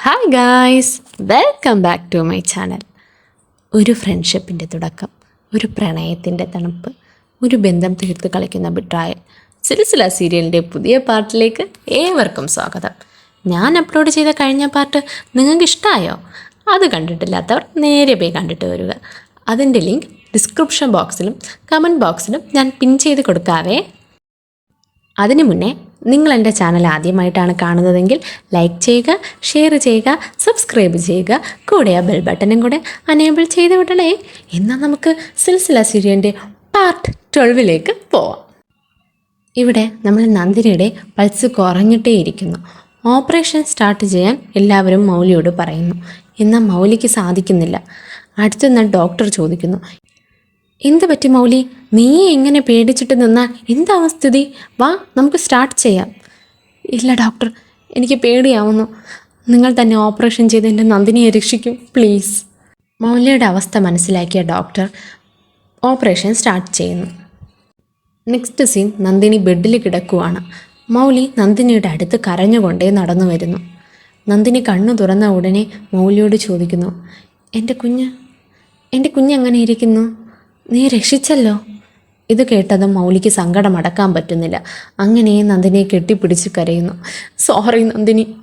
Hi guys welcome back to my channel ഒരു ഫ്രണ്ട്ഷിപ്പിന്റെ തുടക്കം ഒരു പ്രണയത്തിന്റെ തണുപ്പ് ഒരു ബന്ധം തീർത്ത് കളിക്കുന്ന അഭിപ്രായം. സിലസില സീരിയലിന്റെ പുതിയ പാർട്ടിലേക്ക് ഏവർക്കും സ്വാഗതം. ഞാൻ അപ്ലോഡ് ചെയ്ത കഴിഞ്ഞ പാർട്ട് നിങ്ങൾക്ക് ഇഷ്ടമായോ അത് കണ്ടിട്ടില്ലാത്തവർ നേരെ പോയി കണ്ടിട്ട് വരിക. അതിന്റെ ലിങ്ക് ഡിസ്ക്രിപ്ഷൻ ബോക്സിലും കമന്റ് ബോക്സിലും ഞാൻ പിൻ ചെയ്ത് കൊടുക്കാവേ. അതിനു മുന്നേ നിങ്ങൾ എന്റെ ചാനൽ ആദ്യമായിട്ടാണ് കാണുന്നതെങ്കിൽ ലൈക്ക് ചെയ്യുക ഷെയർ ചെയ്യുക സബ്സ്ക്രൈബ് ചെയ്യുക കൂടെ ആ ബെൽ ബട്ടണും കൂടെ അനേബിൾ ചെയ്ത് വിടണേ. എന്നാൽ നമുക്ക് സിൽസില സിരിയന്റെ പാർട്ട് ട്വൽവിലേക്ക് പോവാം. ഇവിടെ നമ്മൾ നന്ദിനിയുടെ പൾസ് കുറഞ്ഞിട്ടേ ഇരിക്കുന്നു. ഓപ്പറേഷൻ സ്റ്റാർട്ട് ചെയ്യാൻ എല്ലാവരും മൗലിയോട് പറയുന്നു. എന്നാൽ മൗലിക്ക് സാധിക്കുന്നില്ല. അടുത്തുനിന്ന് ഡോക്ടർ ചോദിക്കുന്നു. എന്ത് പറ്റി മൗലി? നീ എങ്ങനെ പേടിച്ചിട്ട് നിന്നാൽ എന്താവും സ്ഥിതി? വാ നമുക്ക് സ്റ്റാർട്ട് ചെയ്യാം. ഇല്ല ഡോക്ടർ എനിക്ക് പേടിയാവുന്നു. നിങ്ങൾ തന്നെ ഓപ്പറേഷൻ ചെയ്ത് എന്റെ നന്ദിനിയെ രക്ഷിക്കും പ്ലീസ് മൗലിയുടെ അവസ്ഥ മനസ്സിലാക്കിയ ഡോക്ടർ ഓപ്പറേഷൻ സ്റ്റാർട്ട് ചെയ്യുന്നു. നെക്സ്റ്റ് സീൻ നന്ദിനി ബെഡിൽ കിടക്കുവാണ്. മൗലി നന്ദിനിയുടെ അടുത്ത് കരഞ്ഞുകൊണ്ടേ നടന്നു വരുന്നു. നന്ദിനി കണ്ണു തുറന്ന ഉടനെ മൗലിയോട് ചോദിക്കുന്നു എന്റെ കുഞ്ഞ് എന്റെ കുഞ്ഞ് എങ്ങനെ ഇരിക്കുന്നു? നീ രക്ഷിച്ചല്ലോ. ഇത് കേട്ടതും മൗലിക്ക് സങ്കടം അടക്കാൻ പറ്റുന്നില്ല. അങ്ങനെ നന്ദിനിയെ കെട്ടിപ്പിടിച്ച് കരയുന്നു. സോറി നന്ദിനി.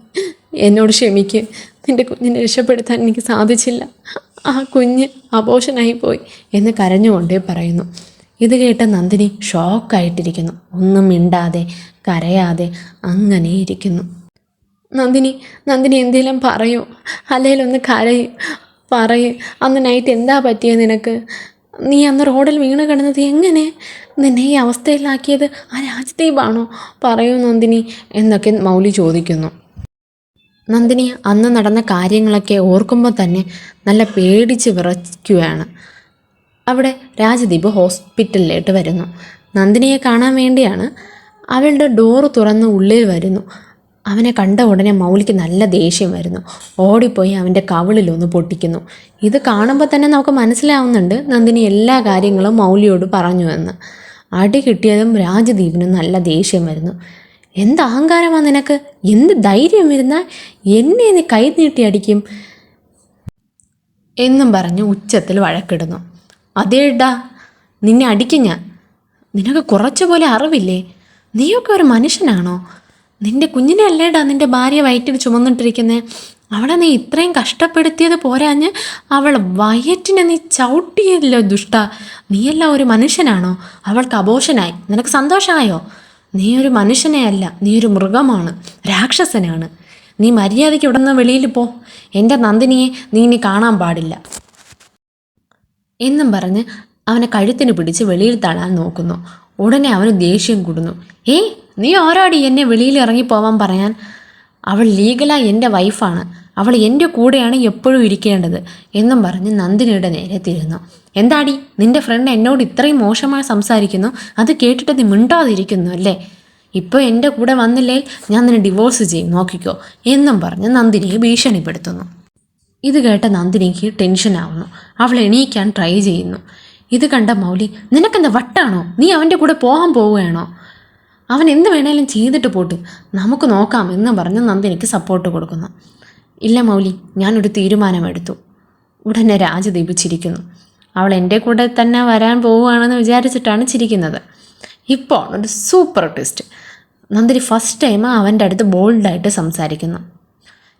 എന്നോട് ക്ഷമിക്ക്. നിന്റെ കുഞ്ഞിനെ രക്ഷപ്പെടുത്താൻ എനിക്ക് സാധിച്ചില്ല. ആ കുഞ്ഞ് അബോഷനായി പോയി എന്ന് കരഞ്ഞുകൊണ്ടേ പറയുന്നു. ഇത് കേട്ട നന്ദിനി ഷോക്കായിട്ടിരിക്കുന്നു. ഒന്നും മിണ്ടാതെ കരയാതെ അങ്ങനെ ഇരിക്കുന്നു. നന്ദിനി നന്ദിനി എന്തെങ്കിലും പറയൂ. അല്ലെങ്കിൽ ഒന്ന് കരയും. പറയൂ. അന്ന് നൈറ്റ് എന്താ പറ്റിയത് നിനക്ക്? നീ അന്ന് റോഡിൽ വീണ് കിടന്നത് എങ്ങനെ? നിന്നെ ഈ അവസ്ഥയിലാക്കിയത് ആ രാജ്ദീപാണോ? പറയൂ നന്ദിനി എന്നൊക്കെ മൗലി ചോദിക്കുന്നു. നന്ദിനി അന്ന് നടന്ന കാര്യങ്ങളൊക്കെ ഓർക്കുമ്പോൾ തന്നെ നല്ല പേടിച്ച് വിറയ്ക്കുകയാണ്. അവിടെ രാജദീപ് ഹോസ്പിറ്റലിലേക്ക് വരുന്നു. നന്ദിനിയെ കാണാൻ വേണ്ടിയാണ്. അവളുടെ ഡോറ് തുറന്ന് ഉള്ളിൽ വരുന്നു. അവനെ കണ്ട ഉടനെ മൗലിക്ക് നല്ല ദേഷ്യം വരുന്നു. ഓടിപ്പോയി അവന്റെ കവിളിലൊന്ന് പൊട്ടിക്കുന്നു. ഇത് കാണുമ്പോൾ തന്നെ നമുക്ക് മനസ്സിലാവുന്നുണ്ട് നന്ദിനി എല്ലാ കാര്യങ്ങളും മൗലിയോട് പറഞ്ഞു എന്ന്. അടി കിട്ടിയതും രാജദീപിനും നല്ല ദേഷ്യം വരുന്നു. എന്ത് അഹങ്കാരമാണ് നിനക്ക്? എന്ത് ധൈര്യം വരുന്നാൽ എന്നെ നീ കൈ നീട്ടി അടിക്കും. എന്നും പറഞ്ഞ് ഉച്ചത്തിൽ വഴക്കിടുന്നു. അതേടാ നിന്നെ അടിക്കും ഞാൻ. നിനക്ക് കുറച്ചുപോലെ അറിവില്ലേ? നീയൊക്കെ ഒരു മനുഷ്യനാണോ? നിന്റെ കുഞ്ഞിനെ അല്ലേടാ നിന്റെ ഭാര്യ വയറ്റിൽ ചുമന്നിട്ടിരിക്കുന്നത് അവളെ നീ ഇത്രയും കഷ്ടപ്പെടുത്തിയത് പോരാഞ്ഞ് അവൾ വയറ്റിനെ നീ ചവിട്ടിയല്ലോ ദുഷ്ട. നീയല്ല ഒരു മനുഷ്യനാണോ? അവൾക്ക് അബോഷനായി. നിനക്ക് സന്തോഷമായോ? നീ ഒരു മനുഷ്യനെ അല്ല നീ ഒരു മൃഗമാണ് രാക്ഷസനാണ്. നീ മര്യാദയ്ക്ക് ഇവിടെ നിന്ന് വെളിയിൽ പോ. എന്റെ നന്ദിനിയെ നീ ഇനി കാണാൻ പാടില്ല. എന്നും പറഞ്ഞ് അവനെ കഴുത്തിന് പിടിച്ച് വെളിയിൽ തള്ളാൻ നോക്കുന്നു. ഉടനെ അവന് ദേഷ്യം കൂടുന്നു. ഏയ് നീ ആരാടി എന്നെ വെളിയിൽ ഇറങ്ങിപ്പോവാൻ പറയാൻ? അവൾ ലീഗലായി എന്റെ വൈഫാണ്. അവൾ എന്റെ കൂടെയാണ് എപ്പോഴും ഇരിക്കേണ്ടത് എന്നും പറഞ്ഞ് നന്ദിനിയുടെ നേരെ തിരുന്നു എന്താടി നിന്റെ ഫ്രണ്ട് എന്നോട് ഇത്രയും മോശമായി സംസാരിക്കുന്നു? അത് കേട്ടിട്ട് നീ മിണ്ടാതിരിക്കുന്നു അല്ലേ? ഇപ്പോൾ എന്റെ കൂടെ വന്നില്ലേ? ഞാൻ നിന്നെ ഡിവോഴ്സ് ചെയ്യും നോക്കിക്കോ എന്നും പറഞ്ഞ് നന്ദിനിയെ ഭീഷണിപ്പെടുത്തുന്നു. ഇത് കേട്ട നന്ദിനിക്ക് ടെൻഷനാവുന്നു അവൾ എണീക്കാൻ ട്രൈ ചെയ്യുന്നു. ഇത് കണ്ട മൗലി നിനക്കെന്താ വട്ടാണോ? നീ അവന്റെ കൂടെ പോകാൻ പോവുകയാണോ? അവൻ എന്ത് വേണേലും ചെയ്തിട്ട് പോട്ട്. നമുക്ക് നോക്കാം എന്ന് പറഞ്ഞ് നന്ദിനിക്ക് സപ്പോർട്ട് കൊടുക്കുന്നു. ഇല്ല മൗലി ഞാനൊരു തീരുമാനമെടുത്തു. ഉടനെ രാജദീപ് ചിരിക്കുന്നു അവൾ എന്റെ കൂടെ തന്നെ വരാൻ പോവുകയാണെന്ന് വിചാരിച്ചിട്ടാണ് ചിരിക്കുന്നത്. ഇപ്പോൾ ഒരു super twist Nandini first time അവന്റെ അടുത്ത് ബോൾഡായിട്ട് സംസാരിക്കുന്നു.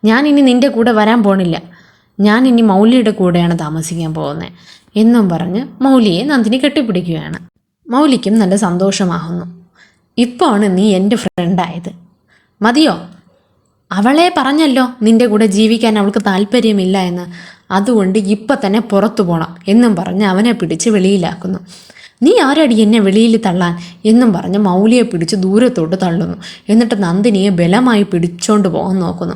ഞാൻ ഇനി നിന്റെ കൂടെ വരാൻ പോണില്ല. ഞാൻ ഇനി മൗലിയുടെ കൂടെയാണ് താമസിക്കാൻ പോകുന്നത് എന്നും പറഞ്ഞ് മൗലിയെ നന്ദിനി കെട്ടിപ്പിടിക്കുകയാണ്. മൗലിക്കും നല്ല സന്തോഷമാകുന്നു. ഇപ്പോഴാണ് നീ എന്റെ ഫ്രണ്ടായത്. മതിയോ? അവളെ പറഞ്ഞല്ലോ നിന്റെ കൂടെ ജീവിക്കാൻ അവൾക്ക് താല്പര്യമില്ല എന്ന്. അതുകൊണ്ട് ഇപ്പം തന്നെ പുറത്തു പോണം എന്നും പറഞ്ഞ് അവനെ പിടിച്ച് വെളിയിലാക്കുന്നു. നീ ആരടി എന്നെ വെളിയിൽ തള്ളാൻ? എന്നും പറഞ്ഞ് മൗലിയെ പിടിച്ച് ദൂരത്തോട്ട് തള്ളുന്നു. എന്നിട്ട് നന്ദിനിയെ ബലമായി പിടിച്ചോണ്ട് പോകാൻ നോക്കുന്നു.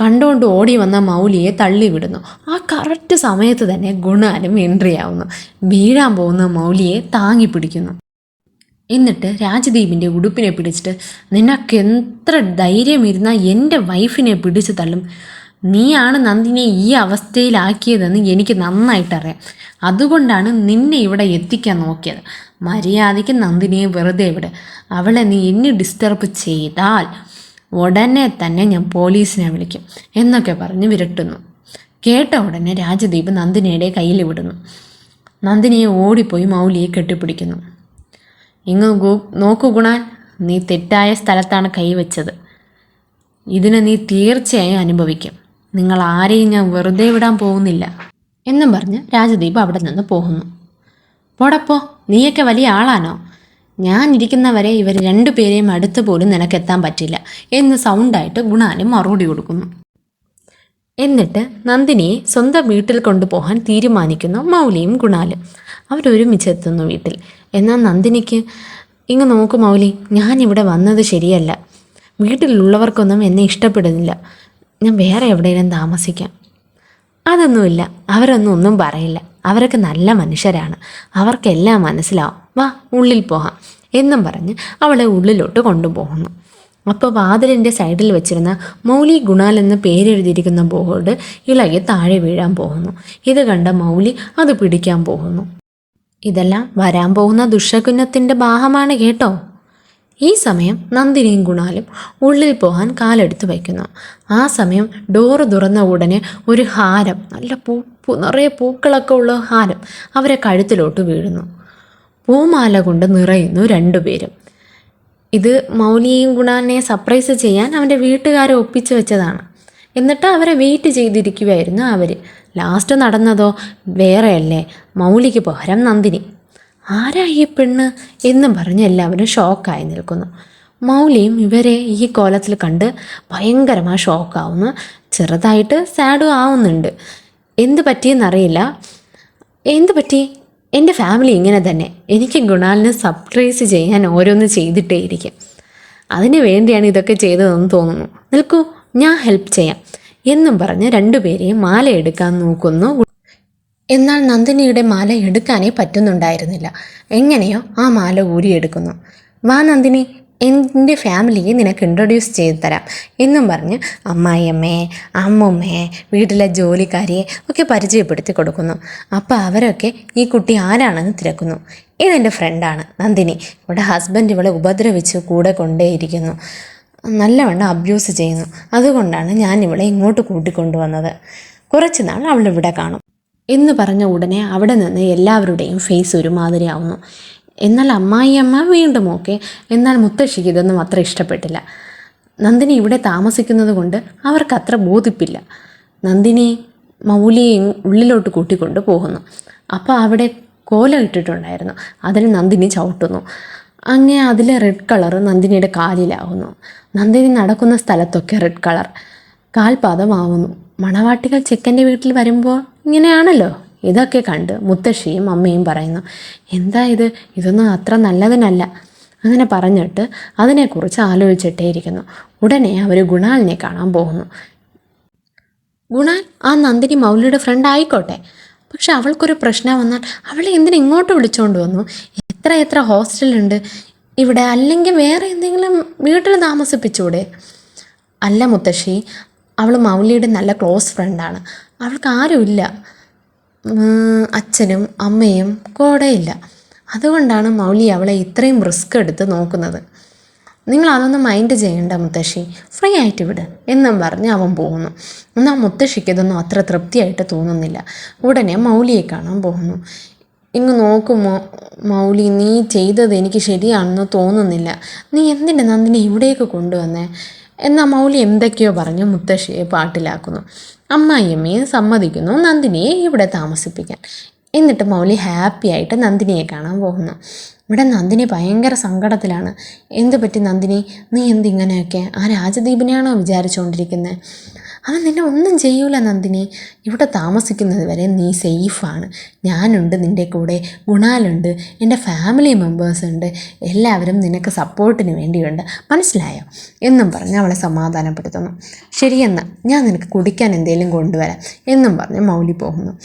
കണ്ടുകൊണ്ട് ഓടി വന്ന മൗലിയെ തള്ളിവിടുന്നു. ആ കറക്റ്റ് സമയത്ത് തന്നെ ഗുണാനും എൻട്രി ആവുന്നു വീഴാൻ പോകുന്ന മൗലിയെ താങ്ങി പിടിക്കുന്നു. എന്നിട്ട് രാജദീപിന്റെ ഉടുപ്പിനെ പിടിച്ചിട്ട് നിനക്ക് എത്ര ധൈര്യം ഇരുന്നാൽ എന്റെ വൈഫിനെ പിടിച്ചു തള്ളും. നീയാണ് നന്ദിനെ ഈ അവസ്ഥയിലാക്കിയതെന്ന് എനിക്ക് നന്നായിട്ടറിയാം. അതുകൊണ്ടാണ് നിന്നെ ഇവിടെ എത്തിക്കാൻ നോക്കിയത്. മര്യാദയ്ക്ക് നന്ദിനിയെ വെറുതെ ഇവിടെ അവളെ നീ എന്നെ ഡിസ്റ്റർബ് ചെയ്താൽ ഉടനെ തന്നെ ഞാൻ പോലീസിനെ വിളിക്കും എന്നൊക്കെ പറഞ്ഞ് വിരട്ടുന്നു. കേട്ട ഉടനെ രാജദീപ് നന്ദിനിയുടെ കയ്യിൽ വിടുന്നു. നന്ദിനിയെ ഓടിപ്പോയി മൗലിയെ കെട്ടിപ്പിടിക്കുന്നു. ഇങ്ങ് നോക്കൂ ഗുണാൻ നീ തെറ്റായ സ്ഥലത്താണ് കൈവച്ചത് ഇതിനെ നീ തീർച്ചയായും അനുഭവിക്കും. നിങ്ങൾ ആരെയും ഞാൻ വെറുതെ വിടാൻ പോകുന്നില്ല എന്നും പറഞ്ഞ് രാജദീപ് അവിടെ നിന്ന് പോകുന്നു. പോടപ്പോ നീയൊക്കെ വലിയ ആളാണോ? ഞാൻ ഇരിക്കുന്നവരെ ഇവർ രണ്ടുപേരെയും അടുത്ത് പോലും നിനക്കെത്താൻ പറ്റില്ല എന്ന് സൗണ്ടായിട്ട് ഗുണാനും മറുപടി കൊടുക്കുന്നു. എന്നിട്ട് നന്ദിനിയെ സ്വന്തം വീട്ടിൽ കൊണ്ടുപോകാൻ തീരുമാനിക്കുന്നു മൗലിയും ഗുണാലും. അവരൊരുമിച്ചെത്തുന്നു വീട്ടിൽ. എന്നാൽ നന്ദിനിക്ക്? ഇങ്ങ് നോക്കു മൗലി ഇവിടെ വന്നത് ശരിയല്ല. വീട്ടിലുള്ളവർക്കൊന്നും എന്നെ ഇഷ്ടപ്പെടുന്നില്ല. ഞാൻ വേറെ എവിടെയെങ്കിലും താമസിക്കാം. അതൊന്നുമില്ല അവരൊന്നും ഒന്നും പറയില്ല. അവരൊക്കെ നല്ല മനുഷ്യരാണ്. അവർക്കെല്ലാം മനസ്സിലാവും. വാ ഉള്ളിൽ പോകാം എന്നും പറഞ്ഞ് അവളെ ഉള്ളിലോട്ട് കൊണ്ടുപോകുന്നു. അപ്പോൾ വാതിലിന്റെ സൈഡിൽ വെച്ചിരുന്ന മൗലി ഗുണാൽ എന്ന് പേരെഴുതിയിരിക്കുന്ന ബോർഡ് ഇളകി താഴെ വീഴാൻ പോകുന്നു. ഇത് കണ്ട മൗലി അത് പിടിക്കാൻ പോകുന്നു. ഇതെല്ലാം വരാൻ പോകുന്ന ദുഷകുന്നത്തിന്റെ ഭാഗമാണ് കേട്ടോ. ഈ സമയം നന്ദിനിയും ഗുണാലും ഉള്ളിൽ പോകാൻ കാലെടുത്ത് വയ്ക്കുന്നു. ആ സമയം ഡോറ് തുറന്ന ഉടനെ ഒരു ഹാരം നല്ല പൂ നിറയെ പൂക്കളൊക്കെ ഉള്ള ഹാരം അവരെ കഴുത്തിലോട്ട് വീഴുന്നു. പൂമാല കൊണ്ട് നിറയുന്നു രണ്ടുപേരും. ഇത് മൗലിയെയും ഗുണാലിനെ സർപ്രൈസ് ചെയ്യാൻ അവന്റെ വീട്ടുകാരെ ഒപ്പിച്ചു വെച്ചതാണ്. എന്നിട്ട് അവരെ വെയിറ്റ് ചെയ്തിരിക്കുകയായിരുന്നു അവർ ലാസ്റ്റ് നടന്നതോ വേറെയല്ലേ? മൗലിക്ക് പകരം നന്ദിനി. ആരാ ഈ പെണ്ണ്? എന്ന് പറഞ്ഞ് എല്ലാവരും ഷോക്കായി നിൽക്കുന്നു. മൗലിയും ഇവരെ ഈ കോലത്തിൽ കണ്ട് ഭയങ്കരമായി ഷോക്കാവുന്നു. ചെറുതായിട്ട് സാഡും ആവുന്നുണ്ട്. എന്ത് പറ്റിയെന്നറിയില്ല. എന്ത് പറ്റി? എന്റെ ഫാമിലി ഇങ്ങനെ തന്നെ. എനിക്ക് ഗുണാലിനെ സർപ്രൈസ് ചെയ്യാൻ ഓരോന്ന് ചെയ്തിട്ടേ ഇരിക്കും. അതിന് വേണ്ടിയാണ് ഇതൊക്കെ ചെയ്തതെന്ന് തോന്നുന്നു. നിൽക്കൂ. ഞാൻ ഹെൽപ്പ് ചെയ്യാം എന്നും പറഞ്ഞ് രണ്ടുപേരെയും മാല എടുക്കാൻ നോക്കുന്നു. എന്നാൽ നന്ദിനിയുടെ മാല എടുക്കാനേ പറ്റുന്നുണ്ടായിരുന്നില്ല. എങ്ങനെയോ ആ മാല ഊരിയെടുക്കുന്നു. വാ നന്ദിനി എന്റെ ഫാമിലിയെ നിനക്ക് ഇൻട്രൊഡ്യൂസ് ചെയ്തു തരാം എന്നും പറഞ്ഞ് അമ്മായിയമ്മയെ അമ്മുമ്മയെ വീട്ടിലെ ജോലിക്കാരിയെ ഒക്കെ പരിചയപ്പെടുത്തി കൊടുക്കുന്നു. അപ്പോൾ അവരൊക്കെ ഈ കുട്ടി ആരാണെന്ന് തിരക്കുന്നു. ഇതെന്റെ ഫ്രണ്ടാണ് നന്ദിനി. ഇവിടെ ഹസ്ബൻഡ് ഇവളെ ഉപദ്രവിച്ച് കൂടെ കൊണ്ടേയിരിക്കുന്നു. നല്ലവണ്ണം അബ്യൂസ് ചെയ്യുന്നു. അതുകൊണ്ടാണ് ഞാൻ ഇവളെ ഇങ്ങോട്ട് കൂട്ടിക്കൊണ്ടുവന്നത്. കുറച്ച് നാൾ അവൾ ഇവിടെ കാണും. എന്ന് പറഞ്ഞ ഉടനെ അവിടെ നിന്ന് എല്ലാവരുടെയും ഫേസ് ഒരുമാതിരിയാവുന്നു. എന്നാൽ അമ്മായിയമ്മ വീണ്ടും ഓക്കെ എന്നാൽ മുത്തശ്ശിക്ക് ഇതൊന്നും അത്ര ഇഷ്ടപ്പെട്ടില്ല. നന്ദിനി ഇവിടെ താമസിക്കുന്നത് കൊണ്ട് അവർക്ക് അത്ര ബോധിപ്പില്ല. നന്ദിനി മൗലിയെ ഉള്ളിലോട്ട് കൂട്ടിക്കൊണ്ട് പോകുന്നു. അപ്പോൾ അവിടെ കോല ഇട്ടിട്ടുണ്ടായിരുന്നു. അതിന് നന്ദിനി ചവിട്ടുന്നു. അങ്ങനെ അതിലെ റെഡ് കളർ നന്ദിനിയുടെ കാലിലാവുന്നു. നന്ദിനി നടക്കുന്ന സ്ഥലത്തൊക്കെ റെഡ് കളർ കാൽപാദമാവുന്നു. മണവാട്ടികൾ ചെക്കന്റെ വീട്ടിൽ വരുമ്പോൾ ഇങ്ങനെയാണല്ലോ? ഇതൊക്കെ കണ്ട് മുത്തശ്ശിയും അമ്മയും പറയുന്നു എന്താ ഇത്? ഇതൊന്നും അത്ര നല്ലതിനല്ല. അങ്ങനെ പറഞ്ഞിട്ട് അതിനെക്കുറിച്ച് ആലോചിച്ചിട്ടേ ഇരിക്കുന്നു. ഉടനെ അവർ ഗുണാലിനെ കാണാൻ പോകുന്നു. ഗുണാൽ ആ നന്ദിനി മൗലിയുടെ ഫ്രണ്ട് ആയിക്കോട്ടെ. പക്ഷെ അവൾക്കൊരു പ്രശ്നം വന്നാൽ അവളെ എന്തിനു ഇങ്ങോട്ട് വിളിച്ചുകൊണ്ട് വന്നു? എത്ര എത്ര ഹോസ്റ്റലുണ്ട് ഇവിടെ അല്ലെങ്കിൽ വേറെ എന്തെങ്കിലും വീട്ടിൽ താമസിപ്പിച്ചൂടെ? അല്ല മുത്തശ്ശി അവൾ മൗലിയുടെ നല്ല ക്ലോസ് ഫ്രണ്ടാണ് അവൾക്ക് ആരുമില്ല അച്ഛനും അമ്മയും കൂടെയില്ല അതുകൊണ്ടാണ് മൗലി അവളെ ഇത്രയും റിസ്ക് എടുത്ത് നോക്കുന്നത്. നിങ്ങൾ അതൊന്നും മൈൻഡ് ചെയ്യേണ്ട മുത്തശ്ശി. ഫ്രീ ആയിട്ട് വിട് എന്നും പറഞ്ഞ് അവൻ പോകുന്നു. എന്നാൽ മുത്തശ്ശിക്ക് ഇതൊന്നും അത്ര തൃപ്തിയായിട്ട് തോന്നുന്നില്ല. ഉടനെ മൗലിയെ കാണാൻ പോകുന്നു. ഇങ്ങ് നോക്കുമോ മൗലി നീ ചെയ്തത് എനിക്ക് ശരിയാണെന്ന് തോന്നുന്നില്ല. നീ എന്തിന്റെ നന്ദിനെ ഇവിടേക്ക് കൊണ്ടുവന്നേ? എന്നാൽ മൗലി എന്തൊക്കെയോ പറഞ്ഞ് മുത്തശ്ശിയെ പാട്ടിലാക്കുന്നു. അമ്മായിയമ്മയെ സമ്മതിക്കുന്നു നന്ദിനിയെ ഇവിടെ താമസിപ്പിക്കാൻ. എന്നിട്ട് മൗലി ഹാപ്പി ആയിട്ട് നന്ദിനിയെ കാണാൻ പോകുന്നു. ഇവിടെ നന്ദിനി ഭയങ്കര സങ്കടത്തിലാണ്. എന്ത് പറ്റി നന്ദിനി? നീ എന്തിങ്ങനെയൊക്കെ ആ രാജദീപിനെയാണോ വിചാരിച്ചുകൊണ്ടിരിക്കുന്നത് അവൻ നിന്നെ ഒന്നും ചെയ്യൂല നന്ദിനി. ഇവിടെ താമസിക്കുന്നത് വരെ നീ സേഫാണ് ഞാനുണ്ട് നിന്റെ കൂടെ. ഗുണാലുണ്ട്. എന്റെ ഫാമിലി മെമ്പേഴ്സ് ഉണ്ട്. എല്ലാവരും നിനക്ക് സപ്പോർട്ടിന് വേണ്ടിയുണ്ട്. മനസ്സിലായോ? എന്നും പറഞ്ഞ് അവളെ സമാധാനപ്പെടുത്തുന്നു. ശരിയെന്നാൽ ഞാൻ നിനക്ക് കുടിക്കാൻ എന്തെങ്കിലും കൊണ്ടുവരാം. എന്നും പറഞ്ഞ് മൗലി പോകുന്നു.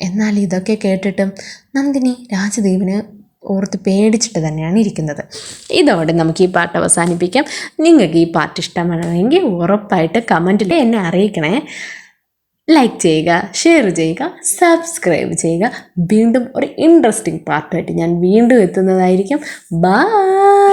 എന്നാൽ ഇതൊക്കെ കേട്ടിട്ടും നന്ദിനി രാജദേവിന് ഓർത്ത് പേടിച്ചിട്ട് തന്നെയാണ് ഇരിക്കുന്നത്. ഇതോടെ നമുക്ക് ഈ പാട്ട് അവസാനിപ്പിക്കാം. നിങ്ങൾക്ക് ഈ പാട്ട് ഇഷ്ടമാണെങ്കിൽ ഉറപ്പായിട്ട് കമന്റിൽ എന്നെ അറിയിക്കണേ. ലൈക്ക് ചെയ്യുക ഷെയർ ചെയ്യുക സബ്സ്ക്രൈബ് ചെയ്യുക. വീണ്ടും ഒരു ഇൻട്രസ്റ്റിംഗ് പാർട്ടായിട്ട് ഞാൻ വീണ്ടും എത്തുന്നതായിരിക്കും. ബൈ